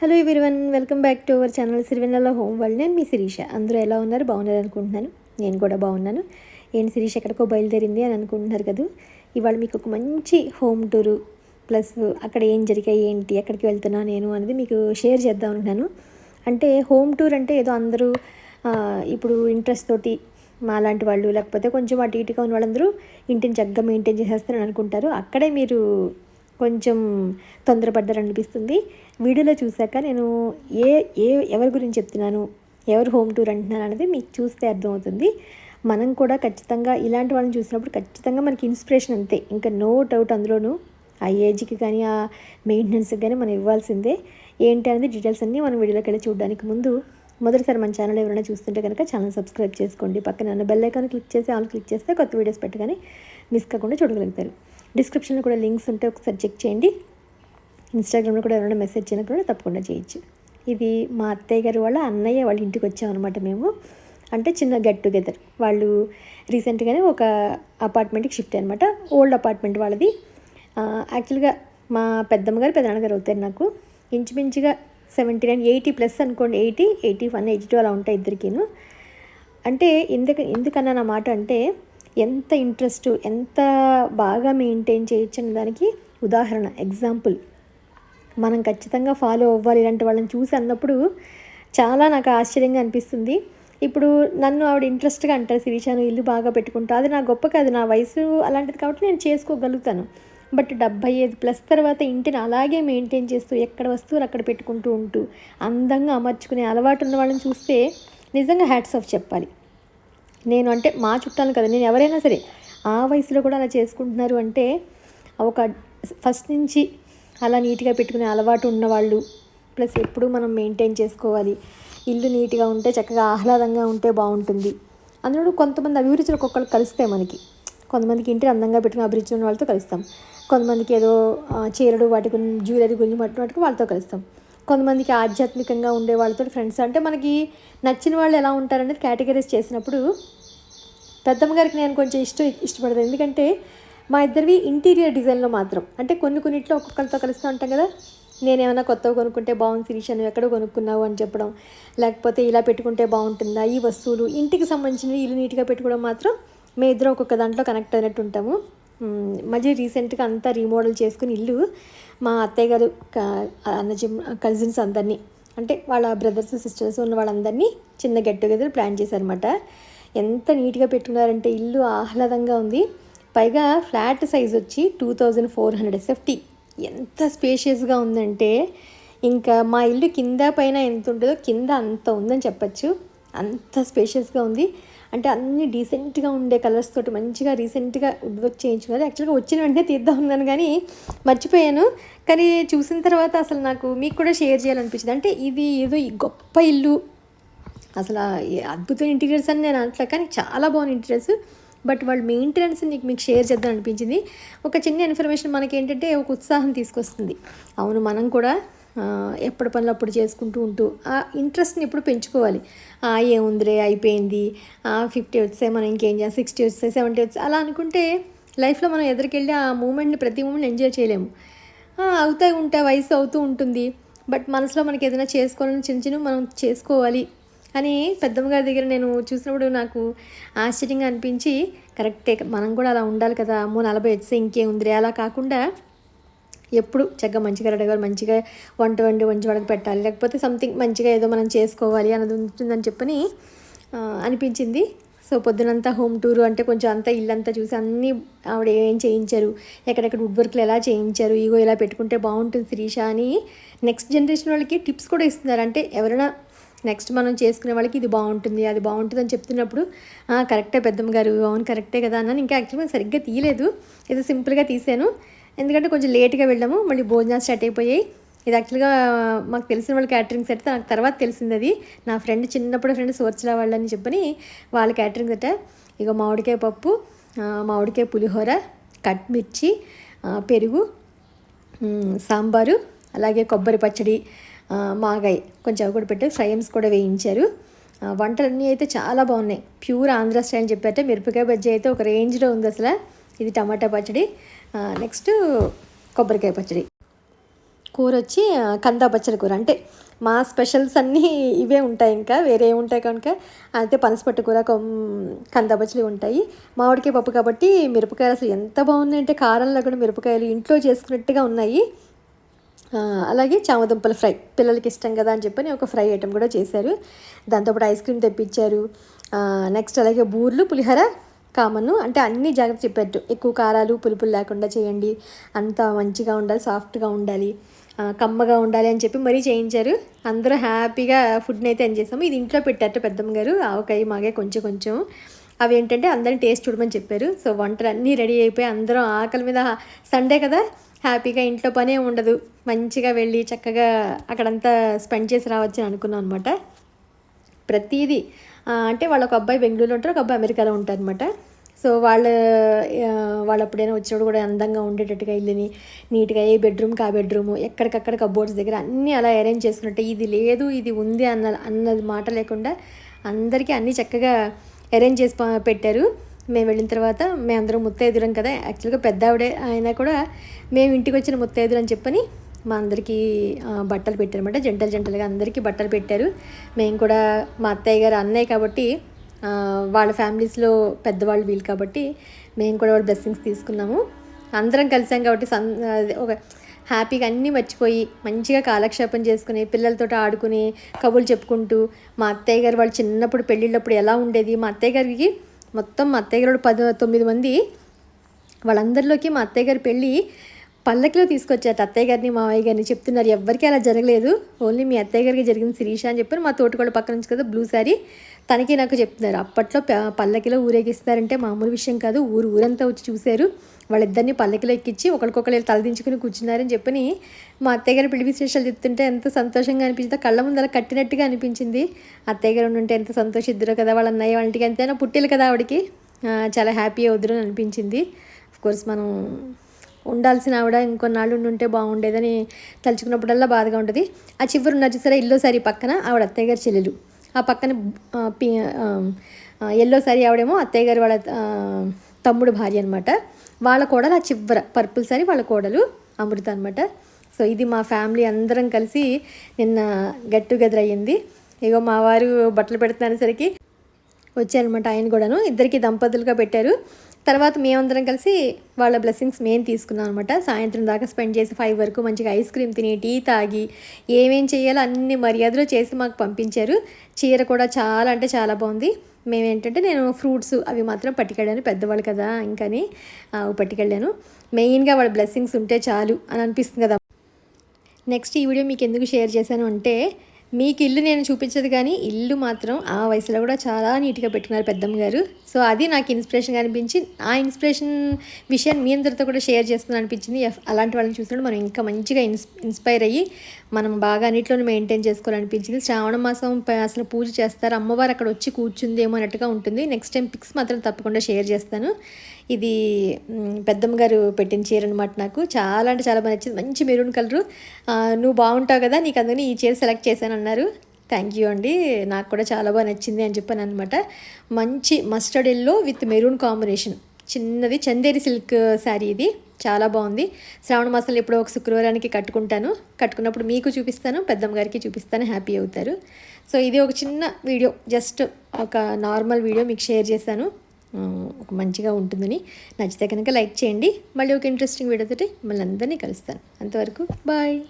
Hello everyone welcome back to our channel Sirivennela home world. నేను మీ శిరీష. అందరూ ఎలా ఉన్నారు? బాగున్నారు అనుకుంటున్నాను నేను కూడా బాగున్నాను. ఏంటి శిరీష ఎక్కడికో బయలుదేరింది అని అనుకుంటున్నారు కదా? ఇవాళ మీకు ఒక మంచి హోమ్ టూరు ప్లస్ అక్కడ ఏం జరిగాయి ఏంటి ఎక్కడికి వెళ్తున్నా నేను అనేది మీకు షేర్ చేద్దాం అనుకున్నాను అంటే హోమ్ టూర్ అంటే ఏదో అందరూ ఇప్పుడు ఇంట్రెస్ట్ తోటి మా లాంటి వాళ్ళు లేకపోతే కొంచెం అటు ఇటుగా ఉన్న వాళ్ళందరూ ఇంటిని చక్కగా మెయింటైన్ చేసేస్తారని అనుకుంటారు. అక్కడే మీరు కొంచెం తొందరపడ్డారు అనిపిస్తుంది వీడియోలో చూశాక నేను ఏ ఏ ఎవరి గురించి చెప్తున్నాను ఎవరు హోమ్ టూర్ అంటున్నాను అనేది మీకు చూస్తే అర్థమవుతుంది. మనం కూడా ఖచ్చితంగా ఇలాంటి వాళ్ళని చూసినప్పుడు ఖచ్చితంగా మనకి ఇన్స్పిరేషన్ అంతే. ఇంకా నో డౌట్ అందులోనూ ఆ ఏజ్కి కానీ ఆ మెయింటెనెన్స్కి కానీ మనం ఇవ్వాల్సిందే. ఏంటి అనేది డీటెయిల్స్ అన్నీ మనం వీడియోలోకి వెళ్ళి చూడడానికి ముందు మొదటిసారి మన ఛానల్ ఎవరైనా చూస్తుంటే కనుక ఛానల్ సబ్స్క్రైబ్ చేసుకోండి. పక్కన బెల్ ఐకాన్ క్లిక్ చేసి ఆల్ క్లిక్ చేస్తే కొత్త వీడియోస్ పెట్టగానే మిస్ కాకుండా చూడగలుగుతారు. డిస్క్రిప్షన్లో కూడా లింక్స్ ఉంటే ఒకసారి చెక్ చేయండి. ఇన్స్టాగ్రామ్లో కూడా ఎవరైనా మెసేజ్ చేయడం కూడా తప్పకుండా చేయొచ్చు. ఇది మా అత్తయ్య గారు వాళ్ళ అన్నయ్య వాళ్ళ ఇంటికి వచ్చామన్నమాట మేము. అంటే చిన్న గెట్ టుగెదర్. వాళ్ళు రీసెంట్గానే ఒక అపార్ట్మెంట్కి షిఫ్ట్ అనమాట ఓల్డ్ అపార్ట్మెంట్ వాళ్ళది. యాక్చువల్గా మా పెద్దమ్మ గారు పెద్దనాన్నగారు అవుతారు నాకు. ఇంచుమించుగా సెవెంటీ నైన్ ఎయిటీ ప్లస్ అనుకోండి. Eighty eighty one eighty two అలా ఉంటాయి ఇద్దరికీను. అంటే ఎందుకు ఎందుకన్నా నా మాట అంటే ఎంత ఇంట్రెస్ట్ ఎంత బాగా మెయింటైన్ చేయొచ్చు అనే దానికి ఉదాహరణ ఎగ్జాంపుల్. మనం ఖచ్చితంగా ఫాలో అవ్వాలి ఇలాంటి వాళ్ళని చూసి అన్నప్పుడు చాలా నాకు ఆశ్చర్యంగా అనిపిస్తుంది. ఇప్పుడు నన్ను ఆవిడ ఇంట్రెస్ట్గా అంటారు శిరీషాను ఇల్లు బాగా పెట్టుకుంటా అది నా గొప్ప కాదు నా వయసు అలాంటిది కాబట్టి నేను చేసుకోగలుగుతాను. బట్ డెబ్బై ఐదు ప్లస్ తర్వాత ఇంటిని అలాగే మెయింటైన్ చేస్తూ ఎక్కడ వస్తువులు అక్కడ పెట్టుకుంటూ ఉంటూ అందంగా అమర్చుకునే అలవాటు ఉన్న వాళ్ళని చూస్తే నిజంగా హ్యాట్స్ ఆఫ్ చెప్పాలి. నేను అంటే మా చుట్టాలు కదా నేను ఎవరైనా సరే ఆ వయసులో కూడా అలా చేసుకుంటున్నారు అంటే ఒక ఫస్ట్ నుంచి అలా నీట్గా పెట్టుకునే అలవాటు ఉన్నవాళ్ళు ప్లస్ ఎప్పుడు మనం మెయింటైన్ చేసుకోవాలి. ఇల్లు నీట్గా ఉంటే చక్కగా ఆహ్లాదంగా ఉంటే బాగుంటుంది. అందులో కొంతమంది అభిరుచులు ఒక్కొక్కరు కలుస్తాయి మనకి. కొంతమందికి ఇంటిని అందంగా పెట్టుకుని అభిరుచి ఉన్న వాళ్ళతో కలుస్తాం. కొంతమందికి ఏదో చీరడు చీరలు వాటి గురించి జ్యువెలరీ గురించి మట్టి వాటికి వాళ్ళతో కలుస్తాం. కొంతమందికి ఆధ్యాత్మికంగా ఉండే వాళ్ళతో ఫ్రెండ్స్ అంటే మనకి నచ్చిన వాళ్ళు ఎలా ఉంటారనేది కేటగిరైజ్ చేసినప్పుడు పెద్దమ్మ గారికి నేను కొంచెం ఇష్టం ఇష్టపడతాను ఎందుకంటే మా ఇద్దరివి ఇంటీరియర్ డిజైన్లో మాత్రం. అంటే కొన్ని కొన్నిట్లో ఒక్కొక్కరితో కలుస్తూ ఉంటాం కదా. నేనేమైనా కొత్తగా కొనుక్కుంటే బాగుంది శిరీష నువ్వు ఎక్కడ కొనుక్కున్నావు అని చెప్పడం. లేకపోతే ఇలా పెట్టుకుంటే బాగుంటుందా? ఈ వస్తువులు ఇంటికి సంబంధించినవి ఇల్లు నీట్గా పెట్టుకోవడం మాత్రం మేము ఇద్దరం ఒక్కొక్క దాంట్లో కనెక్ట్ అయినట్టు ఉంటాము. మళ్ళీ రీసెంట్గా అంతా రీమోడల్ చేసుకుని ఇల్లు మా అత్తయ్య గారు అన్నజం కజిన్స్ అందరినీ అంటే వాళ్ళ బ్రదర్స్ సిస్టర్స్ ఉన్న వాళ్ళందరినీ చిన్న గెట్ టుగెదర్ ప్లాన్ చేశారనమాట ఎంత నీట్గా పెట్టుకున్నారంటే ఇల్లు ఆహ్లాదంగా ఉంది. పైగా ఫ్లాట్ సైజ్ వచ్చి two thousand four hundred SFT. ఎంత స్పేషియస్గా ఉందంటే ఇంకా మా ఇల్లు కింద పైన ఎంత ఉంటుందో కింద అంత ఉందని చెప్పచ్చు. అంత స్పేషియస్గా ఉంది. అంటే అన్ని డీసెంట్గా ఉండే కలర్స్ తోటి మంచిగా రీసెంట్గా వుడ్ వర్క్ చేయించుకున్నారు. యాక్చువల్గా వచ్చిన వెంటనే తీద్దాం ఉన్నాను కానీ మర్చిపోయాను. కానీ చూసిన తర్వాత అసలు నాకు మీకు కూడా షేర్ చేయాలనిపించింది. అంటే ఇది ఏదో గొప్ప ఇల్లు. అసలు అద్భుతమైన ఇంటీరియర్స్ అని నేను అనట్లే కానీ చాలా బాగుంది ఇంటీరియర్స్ బట్ వాళ్ళ మెయింటెనెన్స్ నీకు మీకు షేర్ చేద్దాం అనిపించింది. ఒక చిన్న ఇన్ఫర్మేషన్ మనకి ఏంటంటే ఒక ఉత్సాహం తీసుకొస్తుంది. అవును మనం కూడా ఎప్పటి పనులు అప్పుడు చేసుకుంటూ ఉంటూ ఆ ఇంట్రెస్ట్ని ఇప్పుడు పెంచుకోవాలి. ఆ, ఏముందిలే అయిపోయింది. ఫిఫ్టీ వచ్చాయి మనం ఇంకేం చేయాలి? సిక్స్టీ వచ్చాయి సెవెంటీ వచ్చాయి అలా అనుకుంటే లైఫ్లో మనం ఎదురుకెళ్ళి ఆ మూమెంట్ని ప్రతి మూమెంట్ ఎంజాయ్ చేయలేము. అవుతాయి ఉంటాయి వయసు అవుతూ ఉంటుంది. బట్ మనసులో మనకి ఏదైనా చేసుకోవాలని చిన్న చిన్న మనం చేసుకోవాలి. అని పెద్దమ్మ గారి దగ్గర నేను చూసినప్పుడు నాకు ఆశ్చర్యంగా అనిపించి కరెక్టే మనం కూడా అలా ఉండాలి కదా అమ్మో నలభై వచ్చేసి ఇంకేముందిరే అలా కాకుండా ఎప్పుడు చక్కగా మంచిగా రెడీ మంచిగా వంట వండి వంచి వాళ్ళకి పెట్టాలి లేకపోతే సంథింగ్ మంచిగా ఏదో మనం చేసుకోవాలి అన్నది ఉంటుందని చెప్పని అనిపించింది. సో పొద్దునంతా హోమ్ టూర్ అంటే కొంచెం అంతా ఇల్లంతా చూసి అన్నీ ఆవిడ ఏం చేయించారు ఎక్కడెక్కడ వుడ్ వర్క్లు ఎలా చేయించారు ఇగో ఇలా పెట్టుకుంటే బాగుంటుంది శిరీష అని నెక్స్ట్ జనరేషన్ వాళ్ళకి టిప్స్ కూడా ఇస్తున్నారు. అంటే ఎవరైనా నెక్స్ట్ మనం చేసుకునే వాళ్ళకి ఇది బాగుంటుంది అది బాగుంటుంది అని చెప్తున్నప్పుడు కరెక్టే పెద్దమ్మ గారు అవును కరెక్టే కదా అన్నాను. ఇంకా యాక్చువల్గా సరిగ్గా తీయలేదు. ఏదో సింపుల్గా తీసాను. ఎందుకంటే కొంచెం లేట్గా వెళ్ళాము మళ్ళీ భోజనాలు స్టార్ట్ అయిపోయాయి. ఇది యాక్చువల్గా మాకు తెలిసిన వాళ్ళు క్యాటరింగ్ సెట్ నాకు తర్వాత తెలిసింది అది. నా ఫ్రెండ్ చిన్నప్పుడు ఫ్రెండ్ సోర్చల వాళ్ళని చెప్పని వాళ్ళ క్యాటరింగ్ సెట్ ఇక మామిడికాయ పప్పు మామిడికాయ పులిహోర కట్ మిర్చి పెరుగు సాంబారు అలాగే కొబ్బరి పచ్చడి మాగాయి. కొంచెం అవి కూడా పెట్టి ఫ్రైమ్స్ కూడా వేయించారు. వంటలన్నీ అయితే చాలా బాగున్నాయి. ప్యూర్ ఆంధ్ర స్టైల్ అని చెప్పారంటే. మిరపకాయ బజ్జీ అయితే ఒక రేంజ్లో ఉంది అసలు. ఇది టమాటా పచ్చడి. నెక్స్ట్ కొబ్బరికాయ పచ్చడి. కూర వచ్చి కందా బచ్చల కూర. అంటే మా స్పెషల్స్ అన్నీ ఇవే ఉంటాయి ఇంకా. వేరే ఉంటాయి కనుక. అయితే పనసపట్టు కూర కొమ్ కందా పచ్చడి ఉంటాయి. మామిడికాయ పప్పు కాబట్టి మిరపకాయలు అసలు ఎంత బాగున్నాయంటే కారంలో కూడా మిరపకాయలు ఇంట్లో చేసుకున్నట్టుగా ఉన్నాయి. అలాగే చామదుంపల ఫ్రై. పిల్లలకి ఇష్టం కదా అని చెప్పి ఒక ఫ్రై ఐటెం కూడా చేశారు. దాంతోపాటు ఐస్ క్రీమ్ తెప్పించారు. నెక్స్ట్ అలాగే బూర్లు పులిహోర కామన్ అంటే అన్ని జాగ్రత్త చెప్పారు ఎక్కువ కారాలు పులుపులు లేకుండా చేయండి. అంత మంచిగా ఉండాలి సాఫ్ట్గా ఉండాలి. కమ్మగా ఉండాలి అని చెప్పి మరీ చేయించారు. అందరూ హ్యాపీగా ఫుడ్ని అయితే ఎంజాయ్ చేసాము. ఇది ఇంట్లో పెట్టారట పెద్దమ్మ గారు. ఆవకాయ మాగే కొంచెం కొంచెం. అవి ఏంటంటే అందరిని టేస్ట్ చూడమని చెప్పారు. సో వంటలు అన్నీ రెడీ అయిపోయి అందరం ఆకలి మీద సండే కదా. హ్యాపీగా ఇంట్లో పనే ఉండదు. మంచిగా వెళ్ళి చక్కగా అక్కడంతా స్పెండ్ చేసి రావచ్చు అని అనుకున్నాం అనమాట ప్రతిదీ అంటే వాళ్ళ ఒక అబ్బాయి బెంగళూరులో ఉంటారు ఒక అబ్బాయి అమెరికాలో ఉంటారు అనమాట సో వాళ్ళ వాళ్ళు ఎప్పుడైనా వచ్చినప్పుడు కూడా అందంగా ఉండేటట్టుగా ఇల్లుని నీట్గా ఏ బెడ్రూమ్కి ఆ బెడ్రూమ్ ఎక్కడికక్కడ కబోర్డ్స్ దగ్గర అన్నీ అలా అరేంజ్ చేసుకున్నట్టే. ఇది లేదు ఇది ఉంది అన్న అన్నది మాట లేకుండా అందరికీ అన్నీ చక్కగా అరేంజ్ చేసి పెట్టారు. మేము వెళ్ళిన తర్వాత మేము అందరం ముత్తైదురం కదా. యాక్చువల్గా పెద్ద ఆవిడే అయినా కూడా మేము ఇంటికి వచ్చిన ముత్తైదురు అని చెప్పని మా అందరికీ బట్టలు పెట్టారనమాట జంటలు జంటలుగా అందరికీ బట్టలు పెట్టారు. మేము కూడా మా అత్తయ్య గారు అన్నయ్య కాబట్టి వాళ్ళ ఫ్యామిలీస్లో పెద్దవాళ్ళు వీళ్ళు కాబట్టి మేము కూడా వాళ్ళ బ్లెస్సింగ్స్ తీసుకున్నాము. అందరం కలిసాం కాబట్టి సన్ ఒక హ్యాపీగా అన్నీ మర్చిపోయి మంచిగా కాలక్షేపం చేసుకుని పిల్లలతో ఆడుకుని కబుర్లు చెప్పుకుంటూ మా అత్తయ్య గారు వాళ్ళు చిన్నప్పుడు పెళ్ళిళ్ళప్పుడు ఎలా ఉండేది? మా అత్తయ్య గారికి మొత్తం మా అత్తయ్య గారు పది తొమ్మిది మంది. వాళ్ళందరిలోకి మా అత్తయ్య గారి పెళ్ళి పల్లకిలో తీసుకొచ్చారు అత్తయ్య గారిని మావయ్య గారిని చెప్తున్నారు. ఎవ్వరికీ అలా జరగలేదు. ఓన్లీ మీ అత్తయ్య గారికి జరిగింది శిరీష అని చెప్పారు. మా తోటకోళ్ళ పక్కన నుంచి కదా బ్లూ శారీ. తనకి నాకు చెప్తున్నారు. అప్పట్లో పల్లకిలో ఊరేగిస్తారంటే మామూలు విషయం కాదు. ఊరు ఊరంతా వచ్చి చూశారు. వాళ్ళిద్దరిని పల్లకిలో ఎక్కించి ఒకరికొకరు తలదించుకుని కూర్చున్నారని చెప్పని మా అత్తయ్య గారు పెళ్ళి విశేషాలు చెప్తుంటే ఎంత సంతోషంగా అనిపించిందో కళ్ళ ముందు అలా కట్టినట్టుగా అనిపించింది. అత్తయ్య గారు ఉంటే ఎంత సంతోషిద్దరో కదా వాళ్ళ అన్నయ్య వాళ్ళకి ఎంతైనా పుట్టేలు కదా ఆవిడకి. చాలా హ్యాపీ అవుతురు అని అనిపించింది. కోర్స్ మనం ఉండాల్సిన ఆవిడ ఇంకొన్నాళ్ళు ఉండి ఉంటే బాగుండేదని తలుచుకున్నప్పుడల్లా బాధగా ఉంటుంది. ఆ చివరి ఉన్న చూసారా ఎల్లో సారీ పక్కన ఆవిడ అత్తయ్య గారి చెల్లెలు. ఆ పక్కన పి ఎల్లో సారీ ఆవిడేమో అత్తయ్య గారి వాళ్ళ తమ్ముడు భార్య అనమాట వాళ్ళ కోడలు ఆ చివర పర్పుల్ సారీ వాళ్ళ కోడలు అమృత అనమాట సో ఇది మా ఫ్యామిలీ అందరం కలిసి నిన్న గెట్ టుగెదర్ అయ్యింది. ఇగో మా వారు బట్టలు పెడుతున్నసరికి వచ్చారనమాట ఆయన కూడాను. ఇద్దరికి దంపతులుగా పెట్టారు. తర్వాత మేమందరం కలిసి వాళ్ళ బ్లెస్సింగ్స్ మేము తీసుకున్నాం అనమాట సాయంత్రం దాకా స్పెండ్ చేసి ఫైవ్ వరకు మంచిగా ఐస్ క్రీమ్ తిని టీ తాగి ఏమేం చేయాలో అన్ని మర్యాదలు చేసి మాకు పంపించారు. చీర కూడా చాలా అంటే చాలా బాగుంది. మేమేంటంటే నేను ఫ్రూట్స్ అవి మాత్రం పట్టుకెళ్ళాను. పెద్దవాళ్ళు కదా ఇంకని పట్టుకెళ్ళాను. మెయిన్గా వాళ్ళ బ్లెస్సింగ్స్ ఉంటే చాలు అని అనిపిస్తుంది కదా. నెక్స్ట్ ఈ వీడియో మీకు ఎందుకు షేర్ చేశాను అంటే మీకు ఇల్లు నేను చూపించదు కానీ ఇల్లు మాత్రం ఆ వయసులో కూడా చాలా నీట్గా పెట్టుకున్నారు పెద్దమ్మ గారు. సో అది నాకు ఇన్స్పిరేషన్గా అనిపించి ఆ ఇన్స్పిరేషన్ విషయాన్ని మీ అందరితో కూడా షేర్ చేస్తున్నాను అనిపించింది. అలాంటి వాళ్ళని చూసినప్పుడు మనం ఇంకా మంచిగా ఇన్స్ ఇన్స్పైర్ అయ్యి మనం బాగా అన్నిట్లోనే మెయింటైన్ చేసుకోవాలనిపించింది. శ్రావణ మాసం అసలు పూజ చేస్తారు. అమ్మవారు అక్కడ వచ్చి కూర్చుందేమో అన్నట్టుగా ఉంటుంది. నెక్స్ట్ టైం పిక్స్ మాత్రం తప్పకుండా షేర్ చేస్తాను. ఇది పెద్దమ్మ గారు పెట్టిన చీర అనమాట నాకు. చాలా అంటే చాలా బాగా నచ్చింది. మంచి మెరూన్ కలరు. నువ్వు బాగుంటావు కదా నీకు అందుకని ఈ చీర సెలెక్ట్ చేశాను అన్నారు. థ్యాంక్ యూ అండి. నాకు కూడా చాలా బాగా నచ్చింది అని చెప్పాను అనమాట మంచి mustard yellow with maroon combination చిన్నది చందేరి సిల్క్ శారీ ఇది. చాలా బాగుంది. శ్రావణ మాసంలో ఎప్పుడో ఒక శుక్రవారానికి కట్టుకుంటాను. కట్టుకున్నప్పుడు మీకు చూపిస్తాను పెద్దమ్మ గారికి చూపిస్తాను హ్యాపీ అవుతారు. సో ఇది ఒక చిన్న వీడియో జస్ట్ ఒక నార్మల్ వీడియో మీకు షేర్ చేశాను. ఒక మంచిగా ఉంటుందని నచ్చితే కనుక లైక్ చేయండి. మళ్ళీ ఒక ఇంట్రెస్టింగ్ వీడియోతో మళ్ళీ అందరినీ కలుస్తాను. అంతవరకు బాయ్.